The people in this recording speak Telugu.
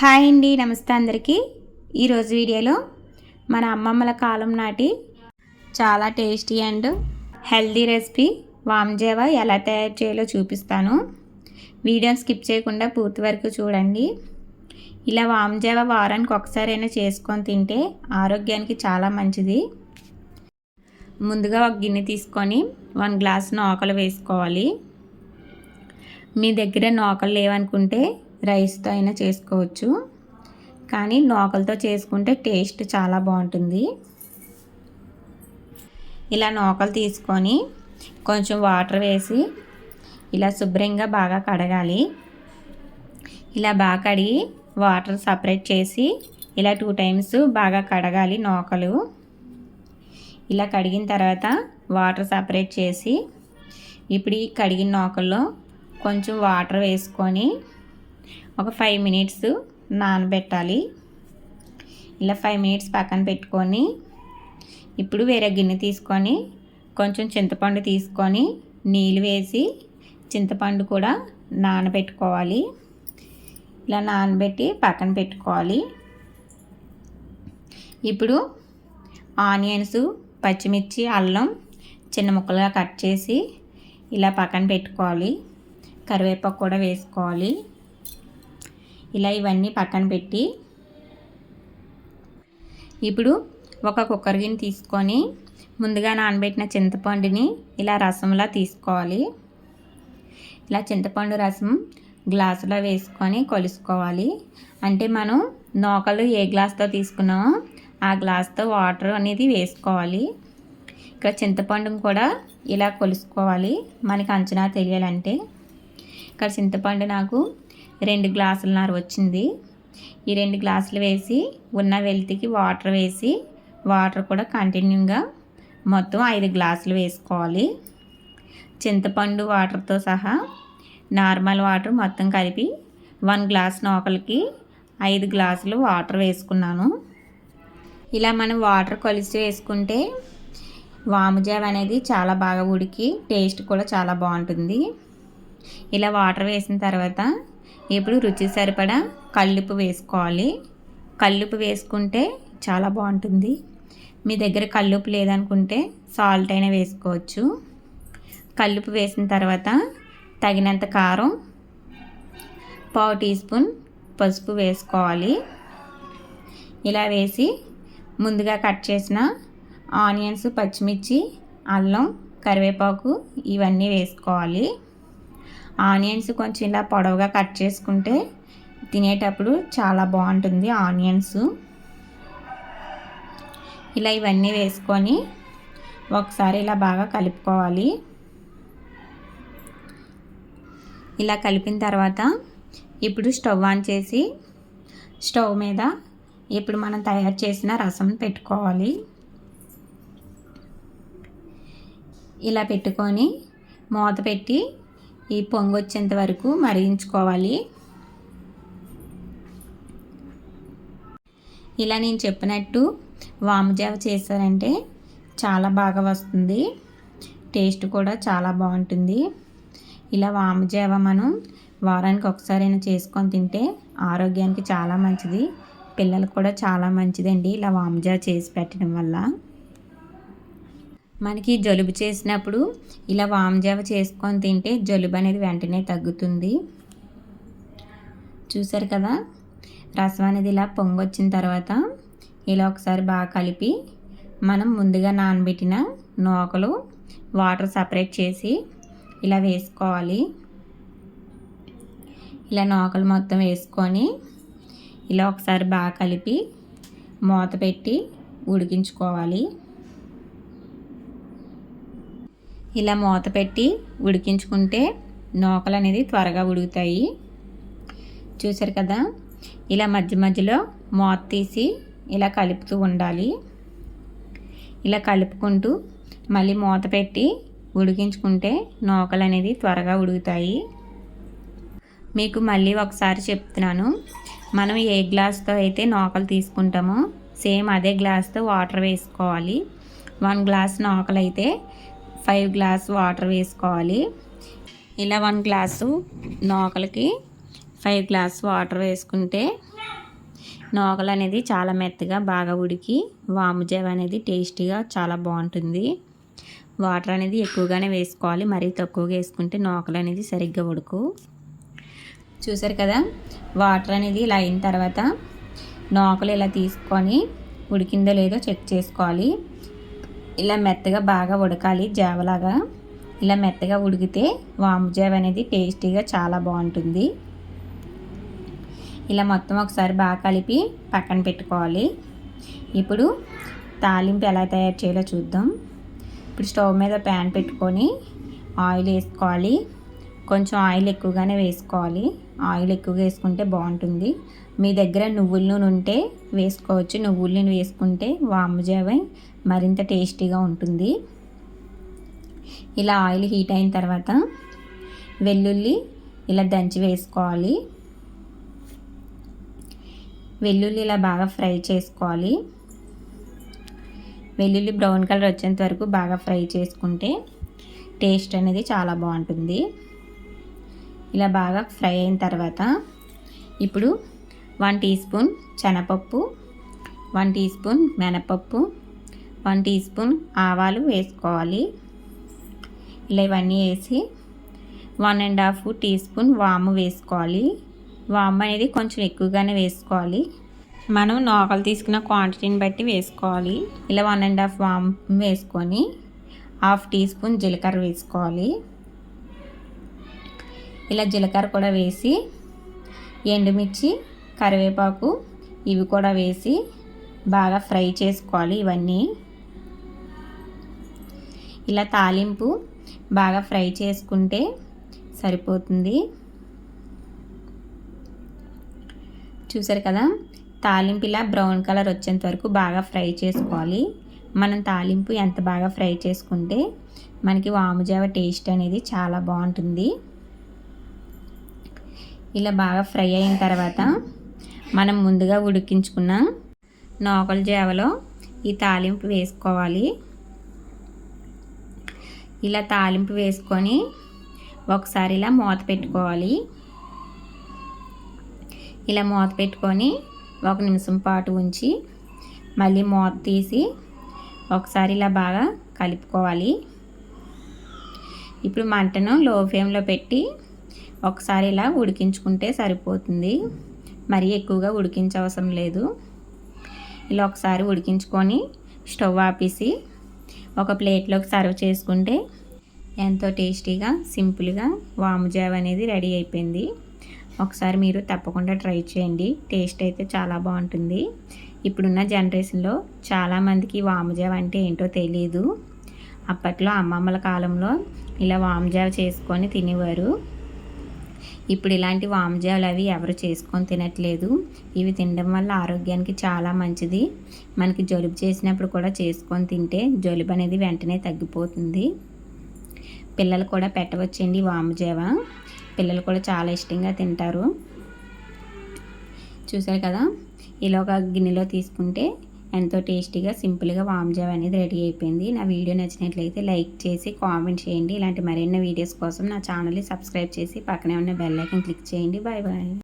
హాయ్ అండి నమస్తే అందరికీ. ఈరోజు వీడియోలో మన అమ్మమ్మల కాలం నాటి చాలా టేస్టీ అండ్ హెల్దీ రెసిపీ వామ్జేవా ఎలా తయారు చేయాలో చూపిస్తాను. వీడియోని స్కిప్ చేయకుండా పూర్తి వరకు చూడండి. ఇలా వామ్జేవా వారానికి ఒకసారైనా చేసుకొని తింటే ఆరోగ్యానికి చాలా మంచిది. ముందుగా ఒక గిన్నె తీసుకొని వన్ గ్లాస్ నూకలు వేసుకోవాలి. మీ దగ్గర నూకలు లేవనుకుంటే రైస్తో అయినా చేసుకోవచ్చు. కానీ నూకలతో చేసుకుంటే టేస్ట్ చాలా బాగుంటుంది. ఇలా నూకలు తీసుకొని కొంచెం వాటర్ వేసి ఇలా శుభ్రంగా బాగా కడగాలి. ఇలా బాగా కడిగి వాటర్ సపరేట్ చేసి ఇలా టూ టైమ్స్ బాగా కడగాలి నూకలు. ఇలా కడిగిన తర్వాత వాటర్ సపరేట్ చేసి ఇప్పుడు ఈ కడిగిన నూకల్లో కొంచెం వాటర్ వేసుకొని ఒక ఫైవ్ మినిట్స్ నానబెట్టాలి. ఇలా ఫైవ్ మినిట్స్ పక్కన పెట్టుకొని ఇప్పుడు వేరే గిన్నె తీసుకొని కొంచెం చింతపండు తీసుకొని నీళ్ళు వేసి చింతపండు కూడా నానబెట్టుకోవాలి. ఇలా నానబెట్టి పక్కన పెట్టుకోవాలి. ఇప్పుడు ఆనియన్స్ పచ్చిమిర్చి అల్లం చిన్న ముక్కలుగా కట్ చేసి ఇలా పక్కన పెట్టుకోవాలి. కరివేపాకు కూడా వేసుకోవాలి. ఇలా ఇవన్నీ పక్కన పెట్టి ఇప్పుడు ఒక కుక్కర్ గిన్నె తీసుకొని ముందుగా నానబెట్టిన చింతపండుని ఇలా రసంలా తీసుకోవాలి. ఇలా చింతపండు రసం గ్లాసులో వేసుకొని కొలుసుకోవాలి. అంటే మనం నూకలు ఏ గ్లాస్తో తీసుకున్నామో ఆ గ్లాస్తో వాటర్ అనేది వేసుకోవాలి. ఇక్కడ చింతపండును కూడా ఇలా కొలుసుకోవాలి. మనకి అంచనా తెలియాలంటే. ఇక్కడ చింతపండు నాకు రెండు గ్లాసులన్నర వచ్చింది. ఈ రెండు గ్లాసులు వేసి ఉన్న వెల్తికి వాటర్ వేసి వాటర్ కూడా కంటిన్యూగా మొత్తం ఐదు గ్లాసులు వేసుకోవాలి. చింతపండు వాటర్తో సహా నార్మల్ వాటర్ మొత్తం కలిపి వన్ గ్లాస్ నోకలకి ఐదు గ్లాసులు వాటర్ వేసుకున్నాను. ఇలా మనం వాటర్ కలిసి వేసుకుంటే వాముజావ్ అనేది చాలా బాగా ఉడికి టేస్ట్ కూడా చాలా బాగుంటుంది. ఇలా వాటర్ వేసిన తర్వాత ఇప్పుడు రుచి సరిపడా కల్లుపు వేసుకోవాలి. కల్లుపు వేసుకుంటే చాలా బాగుంటుంది. మీ దగ్గర కల్లుపు లేదనుకుంటే సాల్ట్ అయినా వేసుకోవచ్చు. కల్లుపు వేసిన తర్వాత తగినంత కారం పావు టీ స్పూన్ పసుపు వేసుకోవాలి. ఇలా వేసి ముందుగా కట్ చేసిన ఆనియన్స్ పచ్చిమిర్చి అల్లం కరివేపాకు ఇవన్నీ వేసుకోవాలి. ఆనియన్స్ కొంచెం ఇలా పొడవుగా కట్ చేసుకుంటే తినేటప్పుడు చాలా బాగుంటుంది ఆనియన్స్. ఇలా ఇవన్నీ వేసుకొని ఒకసారి ఇలా బాగా కలుపుకోవాలి. ఇలా కలిపిన తర్వాత ఇప్పుడు స్టవ్ ఆన్ చేసి స్టవ్ మీద ఇప్పుడు మనం తయారు చేసిన రసం పెట్టుకోవాలి. ఇలా పెట్టుకొని మూత పెట్టి ఈ పొంగు వచ్చేంత వరకు మరిగించుకోవాలి. ఇలా నేను చెప్పినట్టు వాముజావ చేశారంటే చాలా బాగా వస్తుంది. టేస్ట్ కూడా చాలా బాగుంటుంది. ఇలా వాముజావ మనం వారానికి ఒకసారైనా చేసుకొని తింటే ఆరోగ్యానికి చాలా మంచిది. పిల్లలకు కూడా చాలా మంచిదండి ఇలా వాముజావ చేసి పెట్టడం వల్ల. మనకి జలుబు చేసినప్పుడు ఇలా వామజావ చేసుకొని తింటే జలుబు అనేది వెంటనే తగ్గుతుంది. చూసారు కదా? రసం అనేది ఇలా పొంగొచ్చిన తర్వాత ఇలా ఒకసారి బాగా కలిపి మనం ముందుగా నానబెట్టిన నూకలు వాటర్ సపరేట్ చేసి ఇలా వేసుకోవాలి. ఇలా నూకలు మొత్తం వేసుకొని ఇలా ఒకసారి బాగా కలిపి మూత పెట్టి ఉడికించుకోవాలి. ఇలా మూత పెట్టి ఉడికించుకుంటే నూకలు అనేది త్వరగా ఉడుకుతాయి. చూసారు కదా? ఇలా మధ్య మధ్యలో మూత తీసి ఇలా కలుపుతూ ఉండాలి. ఇలా కలుపుకుంటూ మళ్ళీ మూత పెట్టి ఉడికించుకుంటే నూకలు అనేది త్వరగా ఉడుకుతాయి. మీకు మళ్ళీ ఒకసారి చెప్తున్నాను. మనం ఏ గ్లాస్తో అయితే నూకలు తీసుకుంటామో సేమ్ అదే గ్లాస్తో వాటర్ వేసుకోవాలి. వన్ గ్లాస్ నూకలు అయితే ఫైవ్ గ్లాస్ వాటర్ వేసుకోవాలి. ఇలా వన్ గ్లాసు నోకలకి ఫైవ్ గ్లాస్ వాటర్ వేసుకుంటే నోకలు అనేది చాలా మెత్తగా బాగా ఉడికి వాము జావ అనేది టేస్టీగా చాలా బాగుంటుంది. వాటర్ అనేది ఎక్కువగానే వేసుకోవాలి మరీ తక్కువగా వేసుకుంటే నూకలు అనేది సరిగ్గా ఉడుకు. చూసారు కదా వాటర్ అనేది ఇలా అయిన తర్వాత నూకలు ఇలా తీసుకొని ఉడికిందో లేదో చెక్ చేసుకోవాలి. ఇలా మెత్తగా బాగా ఉడకాలి జావలాగా. ఇలా మెత్తగా ఉడికితే వాము జావ అనేది టేస్టీగా చాలా బాగుంటుంది. ఇలా మొత్తం ఒకసారి బాగా కలిపి పక్కన పెట్టుకోవాలి. ఇప్పుడు తాలింపు ఎలా తయారు చేయాలో చూద్దాం. ఇప్పుడు స్టవ్ మీద ప్యాన్ పెట్టుకొని ఆయిల్ వేసుకోవాలి. కొంచెం ఆయిల్ ఎక్కువగానే వేసుకోవాలి. ఆయిల్ ఎక్కువగా వేసుకుంటే బాగుంటుంది. మీ దగ్గర నువ్వుల నూనె ఉంటే వేసుకోవచ్చు. నువ్వుల నూనె వేసుకుంటే వామ్మజావ మరింత టేస్టీగా ఉంటుంది. ఇలా ఆయిల్ హీట్ అయిన తర్వాత వెల్లుల్లి ఇలా దంచి వేసుకోవాలి. వెల్లుల్లి ఇలా బాగా ఫ్రై చేసుకోవాలి. వెల్లుల్లి బ్రౌన్ కలర్ వచ్చేంత వరకు బాగా ఫ్రై చేసుకుంటే టేస్ట్ అనేది చాలా బాగుంటుంది. ఇలా బాగా ఫ్రై అయిన తర్వాత ఇప్పుడు వన్ టీ స్పూన్ శనపప్పు వన్ టీ స్పూన్ మినపప్పు వన్ టీ స్పూన్ ఆవాలు వేసుకోవాలి. ఇలా ఇవన్నీ వేసి one and half teaspoon వాము వేసుకోవాలి. వామ్ అనేది కొంచెం ఎక్కువగానే వేసుకోవాలి. మనం నూకలు తీసుకున్న క్వాంటిటీని బట్టి వేసుకోవాలి. ఇలా వన్ అండ్ హాఫ్ వామ్ వేసుకొని హాఫ్ టీ స్పూన్ జీలకర్ర వేసుకోవాలి. ఇలా జీలకర్ర కూడా వేసి ఎండుమిర్చి కరివేపాకు ఇవి కూడా వేసి బాగా ఫ్రై చేసుకోవాలి ఇవన్నీ. ఇలా తాలింపు బాగా ఫ్రై చేసుకుంటే సరిపోతుంది. చూసారు కదా? తాలింపు ఇలా బ్రౌన్ కలర్ వచ్చేంత వరకు బాగా ఫ్రై చేసుకోవాలి. మనం తాలింపు ఎంత బాగా ఫ్రై చేసుకుంటే మనకి వాముజావ టేస్ట్ అనేది చాలా బాగుంటుంది. ఇలా బాగా ఫ్రై అయిన తర్వాత మనం ముందుగా ఉడికించుకున్న నోకల జావలో ఈ తాలింపు వేసుకోవాలి. ఇలా తాలింపు వేసుకొని ఒకసారి ఇలా మూత పెట్టుకోవాలి. ఇలా మూత పెట్టుకొని ఒక నిమిషం పాటు ఉంచి మళ్ళీ మూత తీసి ఒకసారి ఇలా బాగా కలుపుకోవాలి. ఇప్పుడు మంటను లో ఫ్లేమ్లో పెట్టి ఒకసారి ఇలా ఉడికించుకుంటే సరిపోతుంది. మరీ ఎక్కువగా ఉడికించవసరం లేదు. ఇలా ఒకసారి ఉడికించుకొని స్టవ్ ఆపేసి ఒక ప్లేట్లోకి సర్వ్ చేసుకుంటే ఎంతో టేస్టీగా సింపుల్గా వాముజావ్ అనేది రెడీ అయిపోయింది. ఒకసారి మీరు తప్పకుండా ట్రై చేయండి. టేస్ట్ అయితే చాలా బాగుంటుంది. ఇప్పుడున్న జనరేషన్లో చాలామందికి వాముజావ్ అంటే ఏంటో తెలియదు అప్పట్లో అమ్మమ్మల కాలంలో ఇలా వాముజావ్ చేసుకొని తినేవారు. ఇప్పుడు ఇలాంటి వాముజావలు అవి ఎవరు చేసుకొని తినట్లేదు. ఇవి తినడం వల్ల ఆరోగ్యానికి చాలా మంచిది. మనకి జలుబు చేసినప్పుడు కూడా చేసుకొని తింటే జలుబు అనేది వెంటనే తగ్గిపోతుంది. పిల్లలు కూడా పెట్టవచ్చండి వామజావ. పిల్లలు కూడా చాలా ఇష్టంగా తింటారు. చూసారు కదా? ఇలా ఒక గిన్నెలో తీసుకుంటే ఎంతో టేస్టీగా సింపుల్గా వామ్జావ్ అనేది రెడీ అయిపోయింది. నా వీడియో నచ్చినట్లయితే లైక్ చేసి కామెంట్ చేయండి. ఇలాంటి మరిన్ని వీడియోస్ కోసం నా ఛానల్ని సబ్స్క్రైబ్ చేసి పక్కనే ఉన్న బెల్ ఐకన్ క్లిక్ చేయండి. Bye bye.